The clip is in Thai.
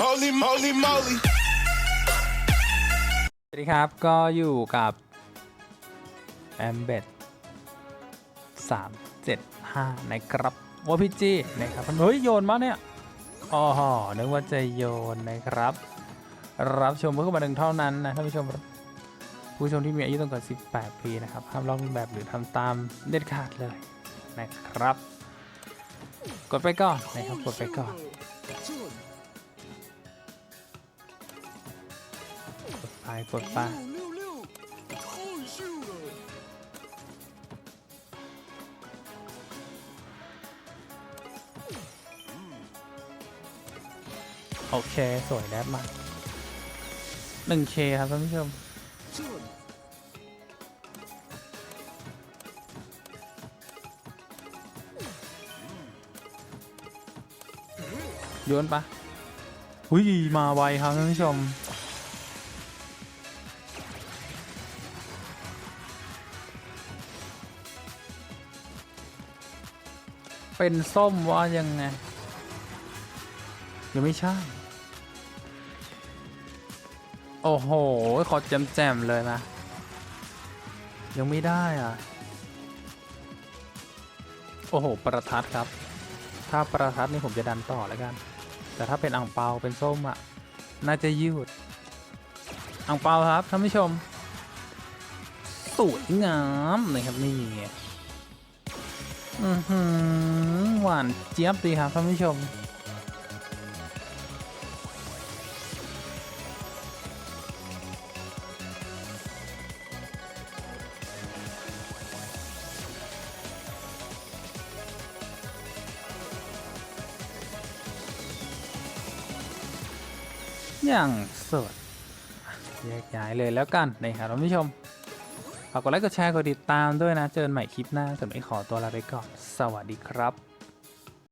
moly, moly, moly. สวัสดีครับ ก็อยู่กับ a m b e d 375 นะครับว่าพี่จีนะครับเฮ้ย โยนมาเนี่ยอ๋อนึกว่าจะโยนนะครับ รับชมเพื่อมาดึงเท่านั้นนะท่านผู้ชม ผู้ชมที่มีอายุต่ำกว่า 18 ปีนะครับ ห้ามลอกแบบหรือทำตามเด็ดขาดเลยนะครับ กดไปก่อนนะครับ กดไปก่อน ไปกดไปโอเค สวยแล้วมาก 1K ครับท่านผู้ชมโยนปะหุยมาไวครับท่านผู้ชม เป็นส้มว่ายังไงยังไม่ใช่ โอ้โห ขอแจมๆเลยนะ ยังไม่ได้อะ โอ้โห ประทัดครับ ถ้าประทัดนี่ผมจะดันต่อแล้วกัน แต่ถ้าเป็นอ่างเปาเป็นส้มอะ น่าจะยืดอ่างเปาครับท่านผู้ชม สวยงามเลยครับนี่ อือหือ หวานเจี๊ยบดีครับท่านผู้ชม อย่างสดแยกย้ายเลยแล้วกันนะครับท่านผู้ชมฝากกดไลค์กดแชร์กดติดตามด้วยนะ เจอกันใหม่คลิปหน้าส่วนไม่ขอตัวลาไปก่อน สวัสดีครับ